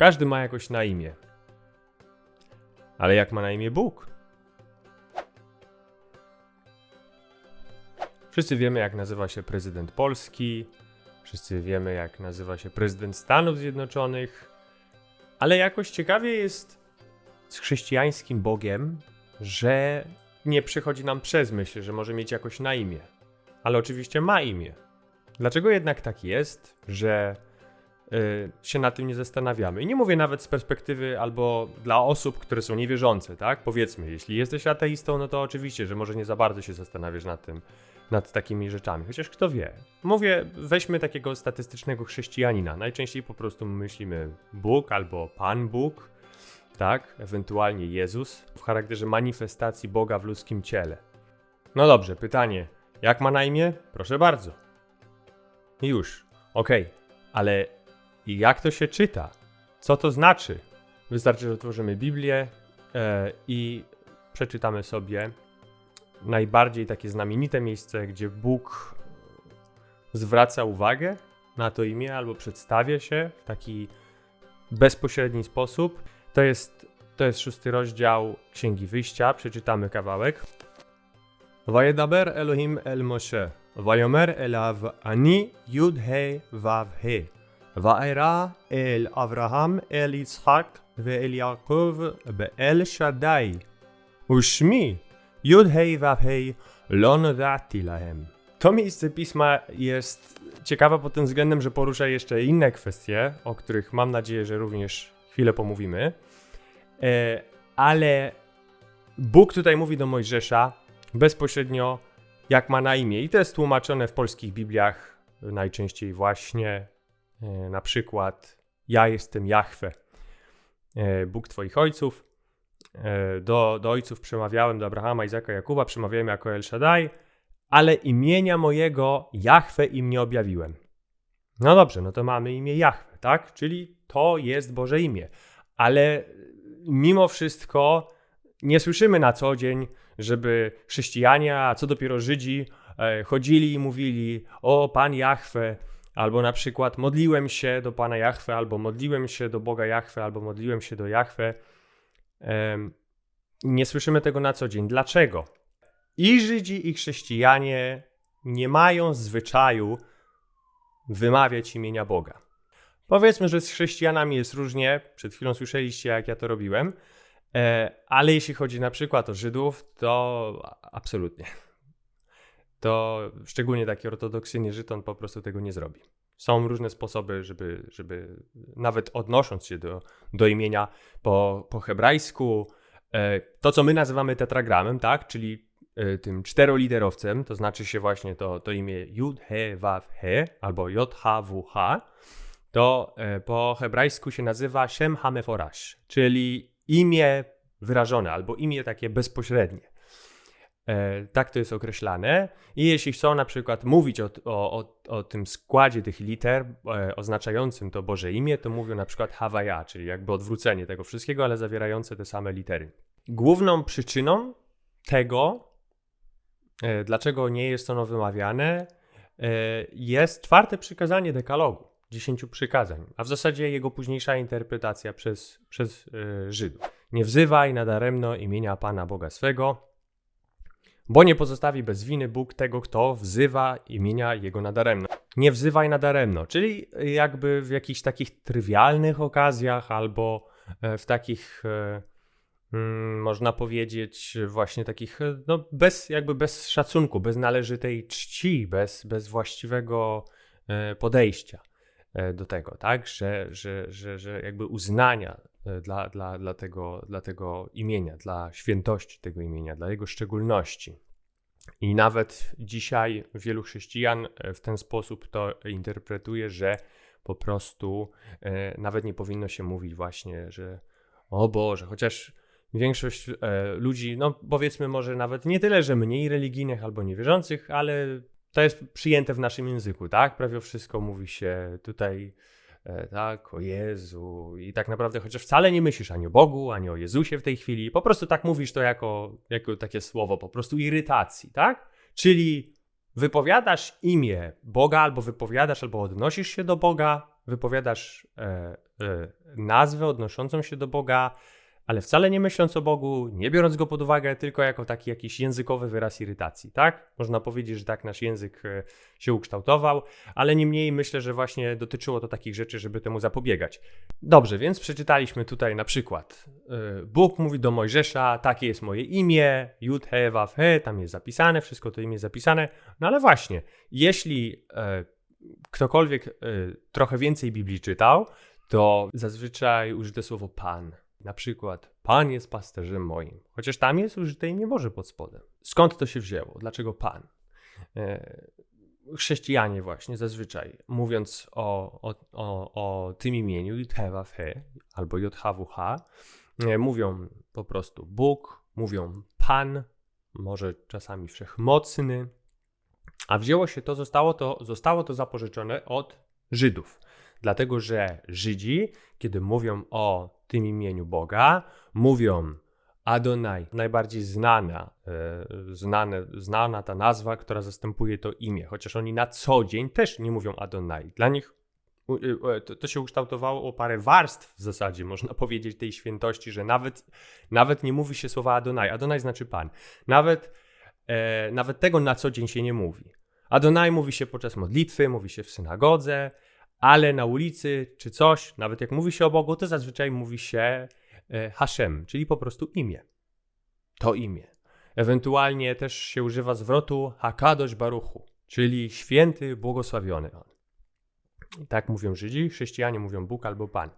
Każdy ma jakoś na imię. Ale jak ma na imię Bóg? Wszyscy wiemy, jak nazywa się prezydent Polski, wszyscy wiemy, jak nazywa się prezydent Stanów Zjednoczonych, ale jakoś ciekawie jest z chrześcijańskim Bogiem, że nie przychodzi nam przez myśl, że może mieć jakoś na imię. Ale oczywiście ma imię. Dlaczego jednak tak jest, że się nad tym nie zastanawiamy? I nie mówię nawet z perspektywy albo dla osób, które są niewierzące, tak? Powiedzmy, jeśli jesteś ateistą, no to oczywiście, że może nie za bardzo się zastanawiasz nad tym, nad takimi rzeczami. Chociaż kto wie. Mówię, weźmy takiego statystycznego chrześcijanina. Najczęściej po prostu myślimy Bóg albo Pan Bóg, tak? Ewentualnie Jezus w charakterze manifestacji Boga w ludzkim ciele. No dobrze, pytanie. Jak ma na imię? Proszę bardzo. Już. Okej, ale jak to się czyta? Co to znaczy? Wystarczy, że otworzymy Biblię e, i przeczytamy sobie najbardziej takie znamienite miejsce, gdzie Bóg zwraca uwagę na to imię albo przedstawia się w taki bezpośredni sposób. To jest, to jest szósty rozdział Księgi Wyjścia. Przeczytamy kawałek. Vayedaber Elohim el Moshe, Vayomer elav ani yud he vav he, Ve'el Yaakov be'el Shaddai, Ushmi yud he vav he lo noda'ti lahem. To miejsce pisma jest ciekawe pod tym względem, że porusza jeszcze inne kwestie, o których mam nadzieję, że również chwilę pomówimy. E, ale Bóg tutaj mówi do Mojżesza bezpośrednio, jak ma na imię. I to jest tłumaczone w polskich Bibliach najczęściej właśnie na przykład Ja jestem Jahwe, e, Bóg Twoich ojców. E, do, do ojców przemawiałem, do Abrahama, Izaka, Jakuba, przemawiałem jako El Shaddai, ale imienia mojego Jahwe im nie objawiłem. No dobrze, no to mamy imię Jahwe, tak? Czyli to jest Boże imię. Ale mimo wszystko nie słyszymy na co dzień, żeby chrześcijanie, a co dopiero Żydzi, e, chodzili i mówili o Pan Jahwe, albo na przykład modliłem się do Pana Jahwe, albo modliłem się do Boga Jahwe, albo modliłem się do. Em, Nie słyszymy tego na co dzień. Dlaczego? I Żydzi, i chrześcijanie nie mają zwyczaju wymawiać imienia Boga. Powiedzmy, że z chrześcijanami jest różnie. Przed chwilą słyszeliście, jak ja to robiłem. E, ale jeśli chodzi na przykład o Żydów, to absolutnie. To szczególnie taki ortodoksyjny Żyd, on po prostu tego nie zrobi. Są różne sposoby, żeby, żeby nawet odnosząc się do, do imienia po, po hebrajsku, e, to co my nazywamy tetragramem, tak, czyli e, tym czteroliterowcem, to znaczy się właśnie to, to imię Jud, He, Waw, He, albo J, H, W, H, to e, po hebrajsku się nazywa Shem Hameforash, czyli imię wyrażone albo imię takie bezpośrednie. E, tak to jest określane. I jeśli chcą na przykład mówić o, o, o, tym składzie tych liter e, oznaczającym to Boże imię, to mówią na przykład Hawaja, czyli jakby odwrócenie tego wszystkiego, ale zawierające te same litery. Główną przyczyną tego, e, dlaczego nie jest ono wymawiane, jest czwarte przykazanie dekalogu, dziesięciu przykazań, a w zasadzie jego późniejsza interpretacja przez, przez Żydów. Nie wzywaj nadaremno imienia Pana Boga swego, bo nie pozostawi bez winy Bóg tego, kto wzywa imienia Jego nadaremno. Nie wzywaj nadaremno, czyli jakby w jakichś takich trywialnych okazjach albo e, w takich, e, mm, można powiedzieć, właśnie takich, e, no bez, jakby bez szacunku, bez należytej czci, bez, bez właściwego podejścia do tego, tak, że, że, że, że jakby uznania dla, dla, dla, tego, dla tego imienia, dla świętości tego imienia, dla jego szczególności. I nawet dzisiaj wielu chrześcijan e, w ten sposób to interpretuje, że po prostu e, nawet nie powinno się mówić właśnie, że o Boże, chociaż większość e, ludzi, no powiedzmy może nawet nie tyle, że mniej religijnych albo niewierzących, ale to jest przyjęte w naszym języku, tak? Prawie wszystko mówi się tutaj tak, o Jezu i tak naprawdę chociaż wcale nie myślisz ani o Bogu, ani o Jezusie w tej chwili, po prostu tak mówisz to jako, jako takie słowo po prostu irytacji, tak? Czyli wypowiadasz imię Boga albo wypowiadasz albo odnosisz się do Boga wypowiadasz e, e, nazwę odnoszącą się do Boga, ale wcale nie myśląc o Bogu, nie biorąc go pod uwagę, tylko jako taki jakiś językowy wyraz irytacji, tak? Można powiedzieć, że tak nasz język e, się ukształtował, ale niemniej myślę, że właśnie dotyczyło to takich rzeczy, żeby temu zapobiegać. Dobrze, więc przeczytaliśmy tutaj na przykład e, Bóg mówi do Mojżesza, takie jest moje imię, Jud, He, Waw, He, tam jest zapisane, wszystko to imię jest zapisane, no ale właśnie, jeśli e, ktokolwiek trochę więcej Biblii czytał, to zazwyczaj użyte słowo Pan. Na przykład, Pan jest pasterzem moim. Chociaż tam jest użyte imię Boże pod spodem. Skąd to się wzięło? Dlaczego Pan? E, chrześcijanie właśnie zazwyczaj, mówiąc o, o, o, o tym imieniu, He albo JHWH, e, mówią po prostu Bóg, mówią Pan, może czasami Wszechmocny, a wzięło się to, zostało to, zostało to zapożyczone od Żydów. Dlatego, że Żydzi, kiedy mówią o tym imieniu Boga, mówią Adonai, najbardziej znana, e, znane, znana ta nazwa, która zastępuje to imię, chociaż oni na co dzień też nie mówią Adonai. Dla nich e, to, to się ukształtowało o parę warstw w zasadzie, można powiedzieć, tej świętości, że nawet, nawet nie mówi się słowa Adonai. Adonai znaczy Pan. Nawet, e, nawet tego na co dzień się nie mówi. Adonai mówi się podczas modlitwy, mówi się w synagodze, ale na ulicy czy coś, nawet jak mówi się o Bogu, to zazwyczaj mówi się e, Hashem, czyli po prostu imię. To imię. Ewentualnie też się używa zwrotu Hakadosh Baruchu, czyli święty, błogosławiony on. Tak mówią Żydzi, chrześcijanie mówią Bóg albo Pan.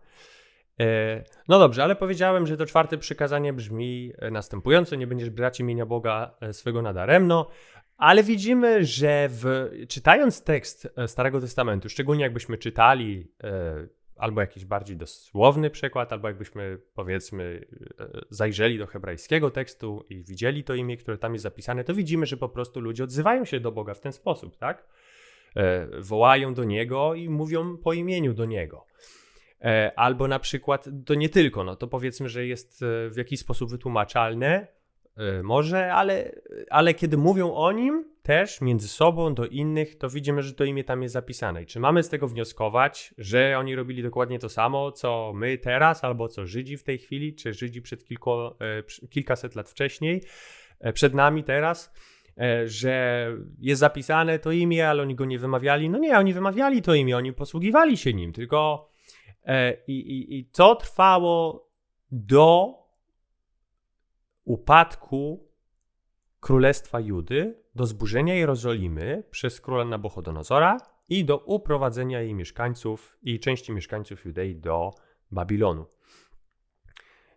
E, no dobrze, ale powiedziałem, że to czwarte przykazanie brzmi e, następująco: Nie będziesz brać imienia Boga swego nadaremno, ale widzimy, że w, czytając tekst e, Starego Testamentu, szczególnie jakbyśmy czytali e, albo jakiś bardziej dosłowny przykład, albo jakbyśmy powiedzmy e, zajrzeli do hebrajskiego tekstu i widzieli to imię, które tam jest zapisane, to widzimy, że po prostu ludzie odzywają się do Boga w ten sposób, tak? E, wołają do Niego i mówią po imieniu do Niego. E, albo na przykład, to nie tylko, no to powiedzmy, że jest e, w jakiś sposób wytłumaczalne, może, ale, ale kiedy mówią o nim też między sobą do innych, to widzimy, że to imię tam jest zapisane. I czy mamy z tego wnioskować, że oni robili dokładnie to samo, co my teraz, albo co Żydzi w tej chwili, czy Żydzi przed kilku, e, kilkaset lat wcześniej, e, przed nami teraz? że jest zapisane to imię, ale oni go nie wymawiali. No nie, oni wymawiali to imię, oni posługiwali się nim, tylko i, i, i to trwało do upadku Królestwa Judy, do zburzenia Jerozolimy przez króla Nabuchodonozora i do uprowadzenia jej mieszkańców i części mieszkańców Judei do Babilonu.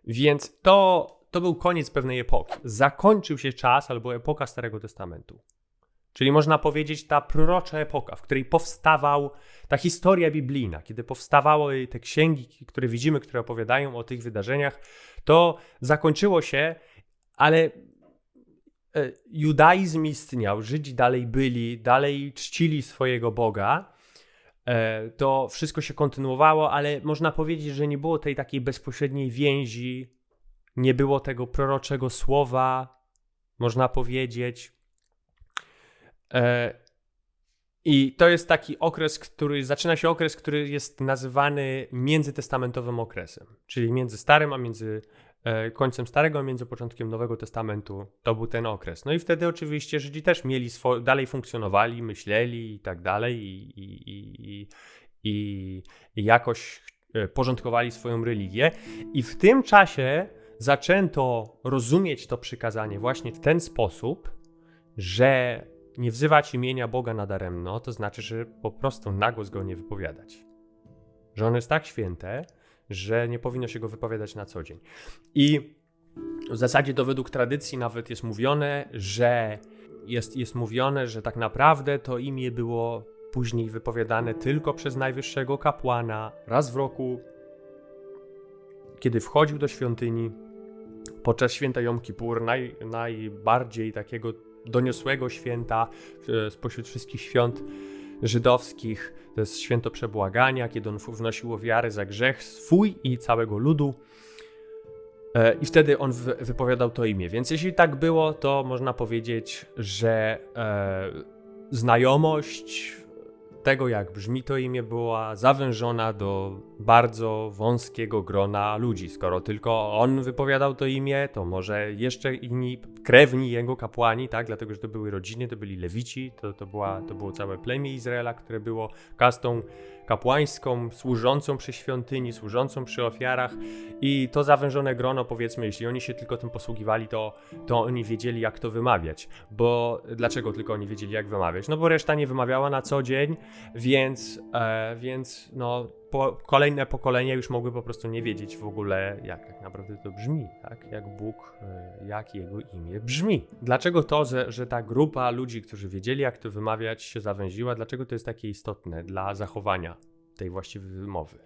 Więc to, to był koniec pewnej epoki. Zakończył się czas albo epoka Starego Testamentu. Czyli można powiedzieć ta prorocza epoka, w której powstawał ta historia biblijna, kiedy powstawały te księgi, które widzimy, które opowiadają o tych wydarzeniach, to zakończyło się ale e, judaizm istniał, Żydzi dalej byli, dalej czcili swojego Boga. E, to wszystko się kontynuowało, ale można powiedzieć, że nie było tej takiej bezpośredniej więzi, nie było tego proroczego słowa, można powiedzieć. E, I to jest taki okres, który zaczyna się okres, który jest nazywany międzytestamentowym okresem, czyli między Starym a między końcem Starego, między początkiem Nowego Testamentu, to był ten okres. No i wtedy oczywiście Żydzi też mieli, swo- dalej funkcjonowali, myśleli i tak dalej i, i, i, i, i jakoś e, porządkowali swoją religię. I w tym czasie zaczęto rozumieć to przykazanie właśnie w ten sposób, że nie wzywać imienia Boga nadaremno, to znaczy, że po prostu nagłos go nie wypowiadać. Że ono jest tak święte, że nie powinno się go wypowiadać na co dzień. I w zasadzie to według tradycji nawet jest mówione, że jest, jest mówione, że tak naprawdę to imię było później wypowiadane tylko przez najwyższego kapłana raz w roku, kiedy wchodził do świątyni podczas święta Jom Kippur, naj, najbardziej takiego doniosłego święta e, spośród wszystkich świąt żydowskich. To jest święto przebłagania, kiedy on wnosił ofiary za grzech swój i całego ludu. E, I wtedy on wypowiadał to imię. Więc jeśli tak było, to można powiedzieć, że e, znajomość tego, jak brzmi to imię, była zawężona do bardzo wąskiego grona ludzi. Skoro tylko on wypowiadał to imię, to może jeszcze inni krewni jego kapłani, tak? Dlatego, że to były rodziny, to byli lewici, to, to, była, to było całe plemię Izraela, które było kastą kapłańską, służącą przy świątyni, służącą przy ofiarach i to zawężone grono, powiedzmy, jeśli oni się tylko tym posługiwali, to, to oni wiedzieli, jak to wymawiać. Bo dlaczego tylko oni wiedzieli, jak wymawiać? No bo reszta nie wymawiała na co dzień, więc, e, więc no, po, kolejne pokolenia już mogły po prostu nie wiedzieć w ogóle, jak tak naprawdę to brzmi, tak? Jak Bóg, e, jak Jego imię brzmi. Dlaczego to, że, że ta grupa ludzi, którzy wiedzieli, jak to wymawiać, się zawęziła, dlaczego to jest takie istotne dla zachowania tej właściwej wymowy?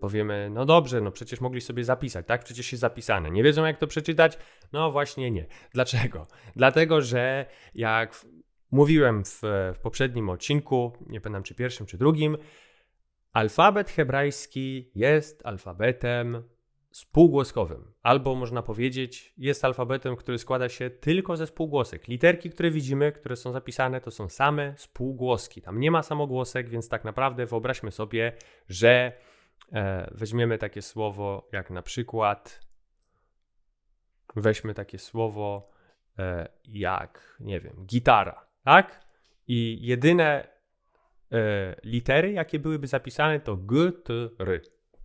Powiemy, no dobrze, no przecież mogli sobie zapisać, tak? Przecież jest zapisane. Nie wiedzą, jak to przeczytać? No właśnie nie. Dlaczego? Dlatego, że jak mówiłem w, w poprzednim odcinku, nie pamiętam czy pierwszym, czy drugim, Alfabet hebrajski jest alfabetem spółgłoskowym, albo można powiedzieć, jest alfabetem, który składa się tylko ze spółgłosek. Literki, które widzimy, które są zapisane, to są same spółgłoski. Tam nie ma samogłosek, więc tak naprawdę wyobraźmy sobie, że e, weźmiemy takie słowo jak na przykład, weźmy takie słowo e, jak, nie wiem, gitara, tak? I jedyne litery, jakie byłyby zapisane, to G, T, R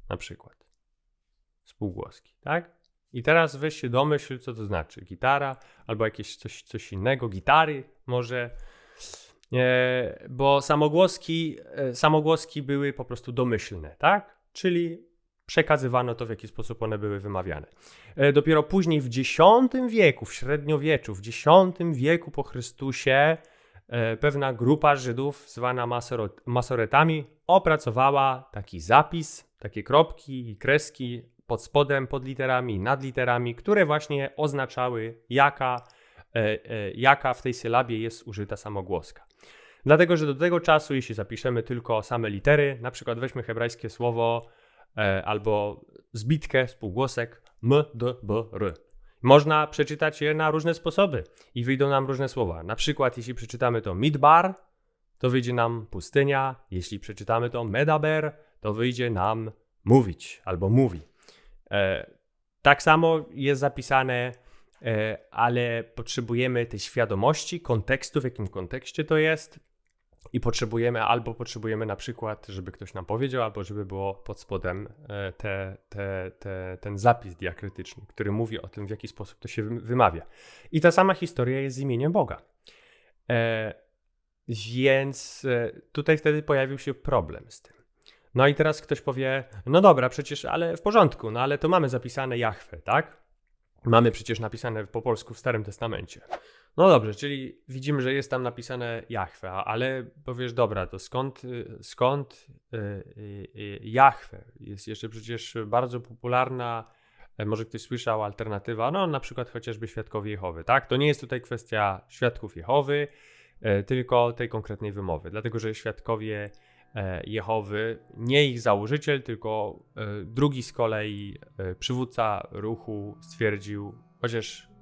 na przykład. Spółgłoski, tak? I teraz weź się domyśl, co to znaczy. Gitara albo jakieś coś, coś innego, gitary może. E, bo samogłoski, e, samogłoski były po prostu domyślne, tak? Czyli przekazywano to, w jaki sposób one były wymawiane. E, dopiero później w X wieku, w średniowieczu, w X wieku po Chrystusie, E, pewna grupa Żydów, zwana masoretami, opracowała taki zapis, takie kropki i kreski pod spodem, pod literami, nad literami, które właśnie oznaczały, jaka, e, e, jaka w tej sylabie jest użyta samogłoska. Dlatego, że do tego czasu, jeśli zapiszemy tylko same litery, na przykład weźmy hebrajskie słowo albo zbitkę spółgłosek m, d, b, r. Można przeczytać je na różne sposoby i wyjdą nam różne słowa. Na przykład, jeśli przeczytamy to midbar, to wyjdzie nam pustynia. Jeśli przeczytamy to medaber, to wyjdzie nam mówić albo mówi. E, tak samo jest zapisane, e, ale potrzebujemy tej świadomości, kontekstu, w jakim kontekście to jest. I potrzebujemy, albo potrzebujemy na przykład, żeby ktoś nam powiedział, albo żeby było pod spodem e, te, te, te, ten zapis diakrytyczny, który mówi o tym, w jaki sposób to się wymawia. I ta sama historia jest z imieniem Boga. E, więc e, tutaj wtedy pojawił się problem z tym. No i teraz ktoś powie, no dobra, przecież, ale w porządku, no ale to mamy zapisane Jahwe, tak? Mamy przecież napisane po polsku w Starym Testamencie. No dobrze, czyli widzimy, że jest tam napisane Jahwe, ale powiesz, dobra, to skąd, y, skąd y, y, Jahwe? Jest jeszcze przecież bardzo popularna, e, może ktoś słyszał, alternatywa, no na przykład chociażby Świadkowie Jehowy, tak? To nie jest tutaj kwestia Świadków Jehowy, e, tylko tej konkretnej wymowy, dlatego że Świadkowie e, Jehowy, nie ich założyciel, tylko drugi z kolei przywódca ruchu stwierdził, chociaż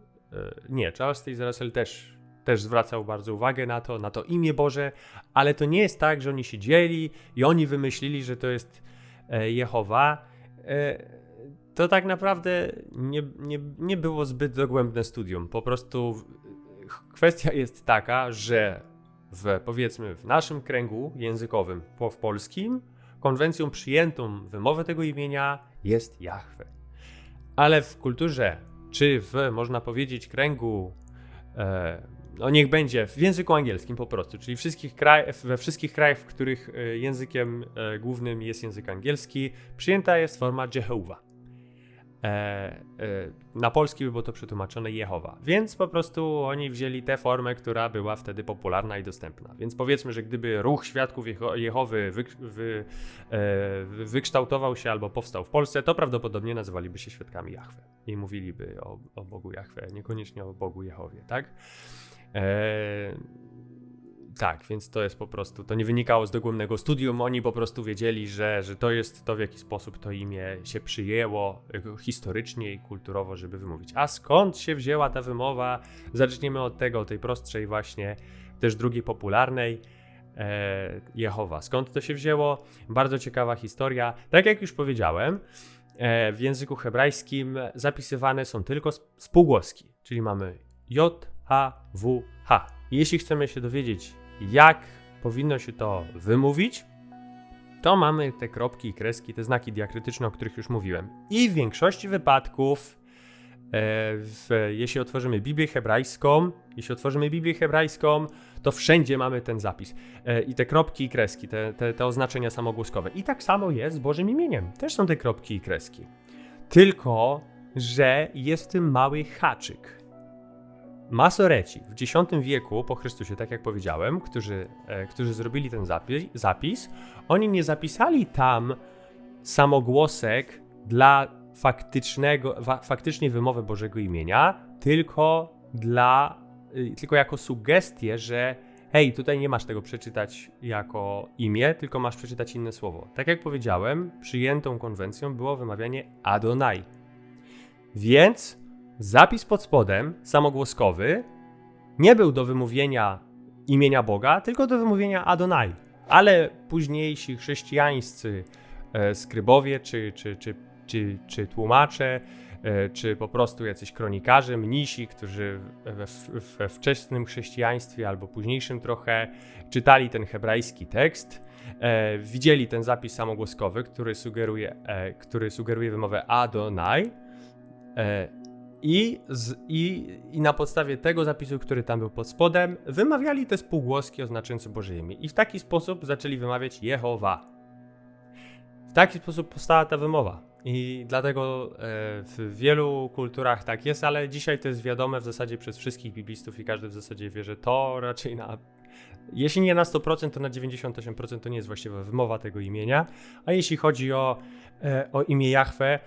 nie, Charles Taser Russell też, też zwracał bardzo uwagę na to, na to imię Boże, ale to nie jest tak, że oni siedzieli i oni wymyślili, że to jest e, Jehowa. E, to tak naprawdę nie, nie, nie było zbyt dogłębne studium. Po prostu kwestia jest taka, że w powiedzmy w naszym kręgu językowym, po w polskim, konwencją przyjętą wymowę tego imienia jest Jahwe. Ale w kulturze czy w, można powiedzieć, kręgu, e, no niech będzie w języku angielskim po prostu, czyli wszystkich kraj, we wszystkich krajach, w których e, językiem e, głównym jest język angielski, przyjęta jest forma Jehovah. E, e, na polski by było to przetłumaczone Jehowa. Więc po prostu oni wzięli tę formę, która była wtedy popularna i dostępna. Więc powiedzmy, że gdyby ruch świadków Jehowy wy, wy, e, wykształtował się albo powstał w Polsce, to prawdopodobnie nazywaliby się świadkami Jahwe i mówiliby o, o Bogu Jahwe, niekoniecznie o Bogu Jehowie, tak? Tak, więc to jest po prostu, to nie wynikało z dogłębnego studium, oni po prostu wiedzieli, że, że to jest to, w jaki sposób to imię się przyjęło historycznie i kulturowo, żeby wymówić. A skąd się wzięła ta wymowa? Zaczniemy od tego, tej prostszej właśnie, też drugiej popularnej. e, Jehowa. Skąd to się wzięło? Bardzo ciekawa historia. Tak jak już powiedziałem, e, w języku hebrajskim zapisywane są tylko sp- spółgłoski, czyli mamy J, H, W, H. Jeśli chcemy się dowiedzieć, jak powinno się to wymówić, to mamy te kropki i kreski, te znaki diakrytyczne, o których już mówiłem. I w większości wypadków, e, w, jeśli otworzymy Biblię hebrajską, jeśli otworzymy Biblię hebrajską, to wszędzie mamy ten zapis. E, I te kropki i kreski, te, te, te oznaczenia samogłoskowe. I tak samo jest z Bożym imieniem. Też są te kropki i kreski. Tylko, że jest w tym mały haczyk. Masoreci w X wieku po Chrystusie, tak jak powiedziałem, którzy, e, którzy zrobili ten zapis, zapis, oni nie zapisali tam samogłosek dla faktycznego, fa, faktycznej wymowy Bożego imienia, tylko dla, y, tylko jako sugestię, że hej, tutaj nie masz tego przeczytać jako imię, tylko masz przeczytać inne słowo. Tak jak powiedziałem, przyjętą konwencją było wymawianie Adonai. Więc zapis pod spodem, samogłoskowy, nie był do wymówienia imienia Boga, tylko do wymówienia Adonai. Ale późniejsi chrześcijańscy e, skrybowie, czy, czy, czy, czy, czy tłumacze, e, czy po prostu jacyś kronikarze, mnisi, którzy we, we wczesnym chrześcijaństwie albo późniejszym trochę czytali ten hebrajski tekst, e, widzieli ten zapis samogłoskowy, który sugeruje, e, który sugeruje wymowę Adonai. E, i, z, i, I na podstawie tego zapisu, który tam był pod spodem, wymawiali te spółgłoski oznaczające Boże imię. I w taki sposób zaczęli wymawiać Jehowa. W taki sposób powstała ta wymowa. I dlatego e, w wielu kulturach tak jest, ale dzisiaj to jest wiadome w zasadzie przez wszystkich biblistów i każdy w zasadzie wie, że to raczej na. Jeśli nie na 100%, to na 98% to nie jest właściwa wymowa tego imienia. A jeśli chodzi o, e, o imię Jahwe,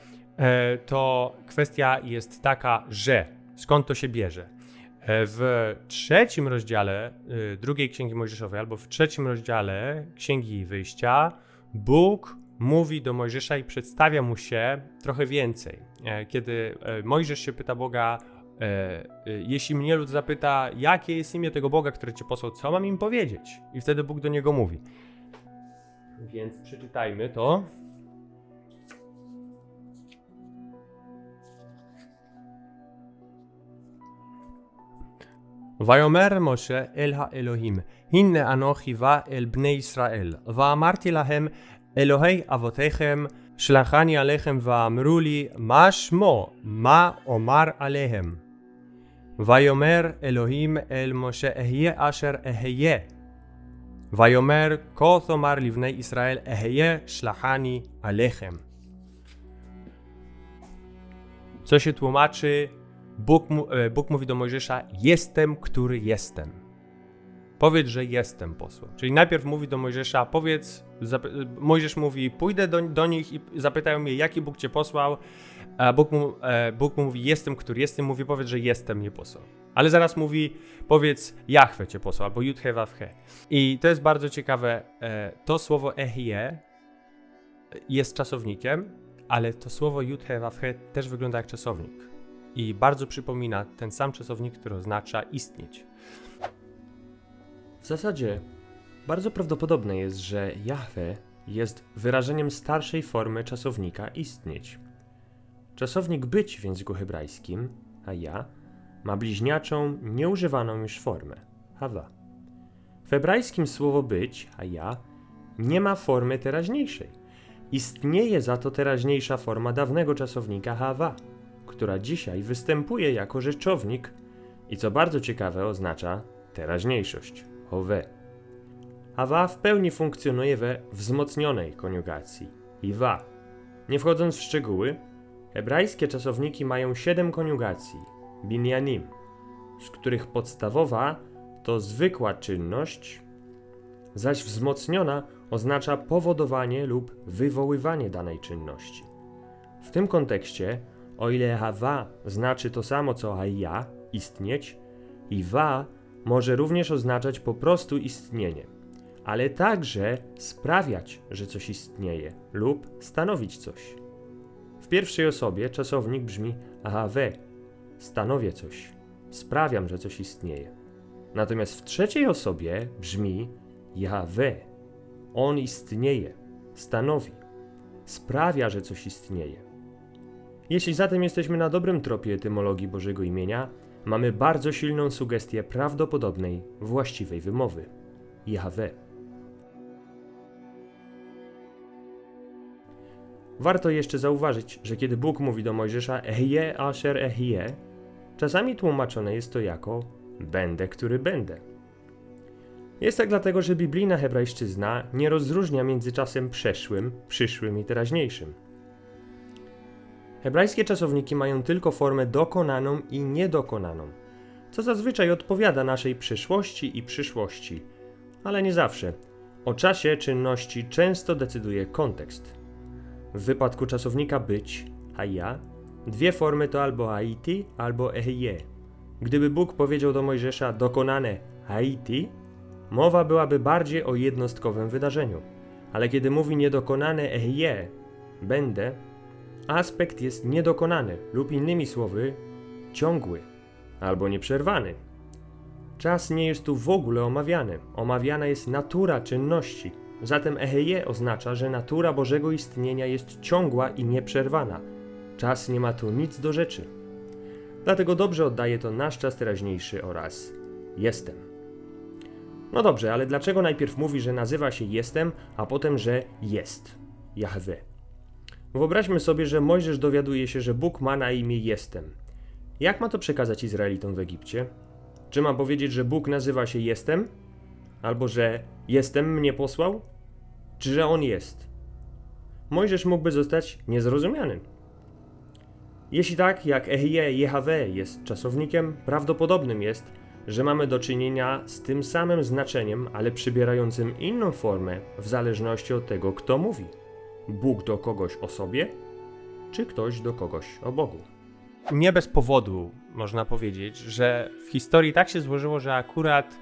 to kwestia jest taka, że skąd to się bierze. E, W trzecim rozdziale e, drugiej Księgi Mojżeszowej, albo w trzecim rozdziale Księgi Wyjścia, Bóg mówi do Mojżesza i przedstawia mu się trochę więcej. E, Kiedy e, Mojżesz się pyta Boga, e, e, jeśli mnie lud zapyta, jakie jest imię tego Boga, który cię posłał, co mam im powiedzieć? I wtedy Bóg do niego mówi. Więc przeczytajmy to. ויאמר משה אל האלוהים, הנה אנוכי בא אל בני ישראל, ואמרתי להם, אלוהי אבותיכם, שלחני עליכם ואמרו לי, מה שמו, מה אומר עליהם? ויאמר אלוהים אל משה, אהיה אשר אהיה. ויאמר, כה תאמר לבני ישראל, אהיה שלחני עליכם. Co się tłumaczy, Bóg, e, Bóg mówi do Mojżesza: Jestem, który jestem. Powiedz, że jestem posłem. Czyli najpierw mówi do Mojżesza: Powiedz, zap- Mojżesz mówi: Pójdę do, do nich i zapytają mnie, jaki Bóg cię posłał. A Bóg mu, e, Bóg mu mówi: Jestem, który jestem. Mówi: Powiedz, że jestem, nie posłał. Ale zaraz mówi: Powiedz, Jahwe cię posłał, albo Judhe Wawhe. I to jest bardzo ciekawe. E, to słowo Ehie jest czasownikiem, ale to słowo Judhe Wawhe też wygląda jak czasownik i bardzo przypomina ten sam czasownik, który oznacza istnieć. W zasadzie bardzo prawdopodobne jest, że Jahwe jest wyrażeniem starszej formy czasownika istnieć. Czasownik być w języku hebrajskim, a ja, ma bliźniaczą, nieużywaną już formę, hawa. W hebrajskim słowo być, a ja, nie ma formy teraźniejszej. Istnieje za to teraźniejsza forma dawnego czasownika hawa która dzisiaj występuje jako rzeczownik i co bardzo ciekawe oznacza teraźniejszość, howe. Hawa w pełni funkcjonuje we wzmocnionej koniugacji, iwa. Nie wchodząc w szczegóły, hebrajskie czasowniki mają siedem koniugacji, binyanim, z których podstawowa to zwykła czynność, zaś wzmocniona oznacza powodowanie lub wywoływanie danej czynności. W tym kontekście o ile hawa znaczy to samo co hayya, istnieć, i wa może również oznaczać po prostu istnienie, ale także sprawiać, że coś istnieje lub stanowić coś. W pierwszej osobie czasownik brzmi ahave, stanowię coś, sprawiam, że coś istnieje. Natomiast w trzeciej osobie brzmi Jahwe. On istnieje, stanowi, sprawia, że coś istnieje. Jeśli zatem jesteśmy na dobrym tropie etymologii Bożego imienia, mamy bardzo silną sugestię prawdopodobnej, właściwej wymowy. Jahwe. Warto jeszcze zauważyć, że kiedy Bóg mówi do Mojżesza Ehie asher ehie, czasami tłumaczone jest to jako będę, który będę. Jest tak dlatego, że biblijna hebrajszczyzna nie rozróżnia między czasem przeszłym, przyszłym i teraźniejszym. Hebrajskie czasowniki mają tylko formę dokonaną i niedokonaną, co zazwyczaj odpowiada naszej przyszłości i przyszłości, ale nie zawsze. O czasie czynności często decyduje kontekst. W wypadku czasownika być, haja, dwie formy to albo haiti, albo ehie. Gdyby Bóg powiedział do Mojżesza dokonane haiti, mowa byłaby bardziej o jednostkowym wydarzeniu. Ale kiedy mówi niedokonane ehie, będę, aspekt jest niedokonany lub innymi słowy ciągły albo nieprzerwany. Czas nie jest tu w ogóle omawiany. Omawiana jest natura czynności. Zatem eheje oznacza, że natura Bożego istnienia jest ciągła i nieprzerwana. Czas nie ma tu nic do rzeczy. Dlatego dobrze oddaje to nasz czas teraźniejszy oraz jestem. No dobrze, ale dlaczego najpierw mówi, że nazywa się jestem, a potem, że jest? Jahwe. Wyobraźmy sobie, że Mojżesz dowiaduje się, że Bóg ma na imię jestem. Jak ma to przekazać Izraelitom w Egipcie? Czy ma powiedzieć, że Bóg nazywa się jestem? Albo że jestem mnie posłał? Czy że on jest? Mojżesz mógłby zostać niezrozumiany. Jeśli tak, jak Ehie Jehave jest czasownikiem, prawdopodobnym jest, że mamy do czynienia z tym samym znaczeniem, ale przybierającym inną formę w zależności od tego, kto mówi. Bóg do kogoś o sobie, czy ktoś do kogoś o Bogu. Nie bez powodu można powiedzieć, że w historii tak się złożyło, że akurat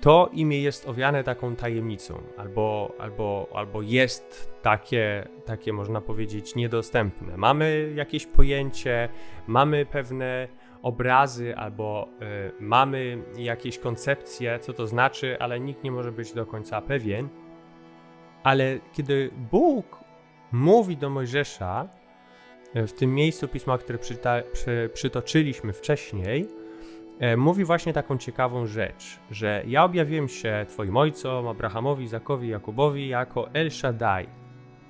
to imię jest owiane taką tajemnicą, albo, albo, albo jest takie, takie, można powiedzieć, niedostępne. Mamy jakieś pojęcie, mamy pewne obrazy, albo y, mamy jakieś koncepcje, co to znaczy, ale nikt nie może być do końca pewien. Ale kiedy Bóg mówi do Mojżesza, y, w tym miejscu pisma, które przyta- przy, przytoczyliśmy wcześniej, e, mówi właśnie taką ciekawą rzecz, że ja objawiłem się Twoim ojcom, Abrahamowi, Izakowi, Jakubowi jako El Shaddai,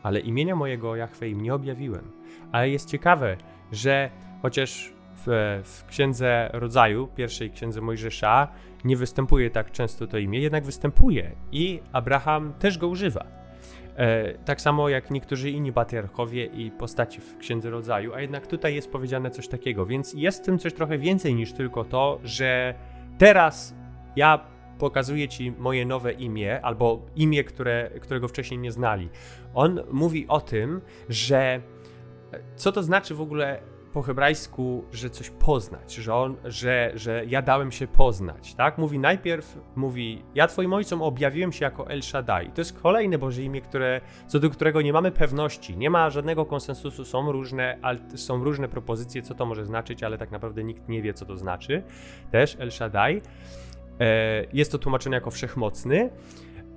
ale imienia mojego Jahwe im nie objawiłem. Ale jest ciekawe, że chociaż w, w Księdze Rodzaju, pierwszej Księdze Mojżesza, nie występuje tak często to imię, jednak występuje i Abraham też go używa. E, tak samo jak niektórzy inni patriarchowie i postaci w Księdze Rodzaju, a jednak tutaj jest powiedziane coś takiego, więc jest w tym coś trochę więcej niż tylko to, że teraz ja pokazuję ci moje nowe imię, albo imię, które, którego wcześniej nie znali. On mówi o tym, że e, co to znaczy w ogóle po hebrajsku, że coś poznać, że on, że, że ja dałem się poznać, tak? Mówi najpierw, mówi, ja twoim ojcom objawiłem się jako El Shaddai. To jest kolejne Boże imię, które, co do którego nie mamy pewności, nie ma żadnego konsensusu, są różne, są różne propozycje, co to może znaczyć, ale tak naprawdę nikt nie wie, co to znaczy. Też El Shaddai. E, jest to tłumaczone jako wszechmocny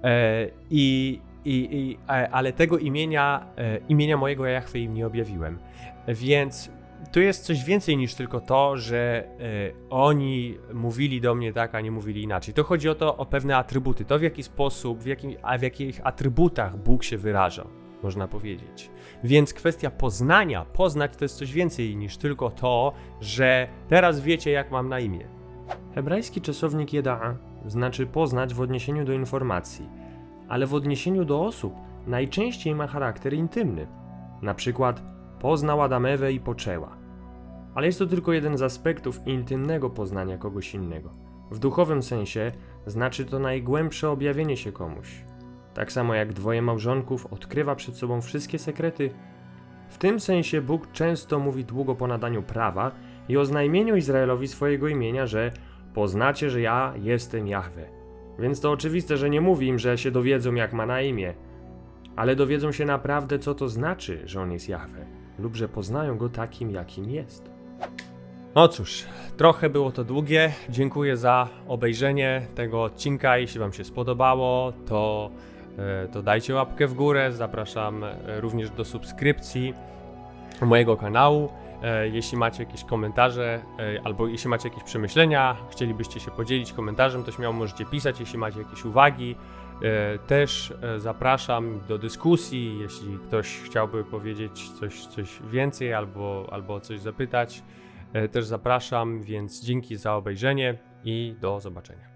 e, i, i, i, e, ale tego imienia, e, imienia mojego Jahwe im nie objawiłem. Więc tu jest coś więcej niż tylko to, że e, oni mówili do mnie tak, a nie mówili inaczej. To chodzi o to, o pewne atrybuty, to w jaki sposób, w jakim, a w jakich atrybutach Bóg się wyraża, można powiedzieć. Więc kwestia poznania, poznać to jest coś więcej niż tylko to, że teraz wiecie, jak mam na imię. Hebrajski czasownik jeda'a znaczy poznać w odniesieniu do informacji, ale w odniesieniu do osób najczęściej ma charakter intymny. Na przykład poznał Adamewę i poczęła. Ale jest to tylko jeden z aspektów intymnego poznania kogoś innego. W duchowym sensie znaczy to najgłębsze objawienie się komuś. Tak samo jak dwoje małżonków odkrywa przed sobą wszystkie sekrety. W tym sensie Bóg często mówi długo po nadaniu prawa i oznajmieniu Izraelowi swojego imienia, że poznacie, że ja jestem Jahwe. Więc to oczywiste, że nie mówi im, że się dowiedzą jak ma na imię, ale dowiedzą się naprawdę, co to znaczy, że on jest Jahwe, lub że poznają go takim, jakim jest. No cóż, trochę było to długie. Dziękuję za obejrzenie tego odcinka. Jeśli Wam się spodobało, to, e, to dajcie łapkę w górę. Zapraszam e, również do subskrypcji mojego kanału. E, Jeśli macie jakieś komentarze albo jeśli macie jakieś przemyślenia, chcielibyście się podzielić komentarzem, to śmiało możecie pisać. Jeśli macie jakieś uwagi, też e, zapraszam do dyskusji. Jeśli ktoś chciałby powiedzieć coś, coś więcej albo, albo coś zapytać, e, też zapraszam. Więc dzięki za obejrzenie i do zobaczenia.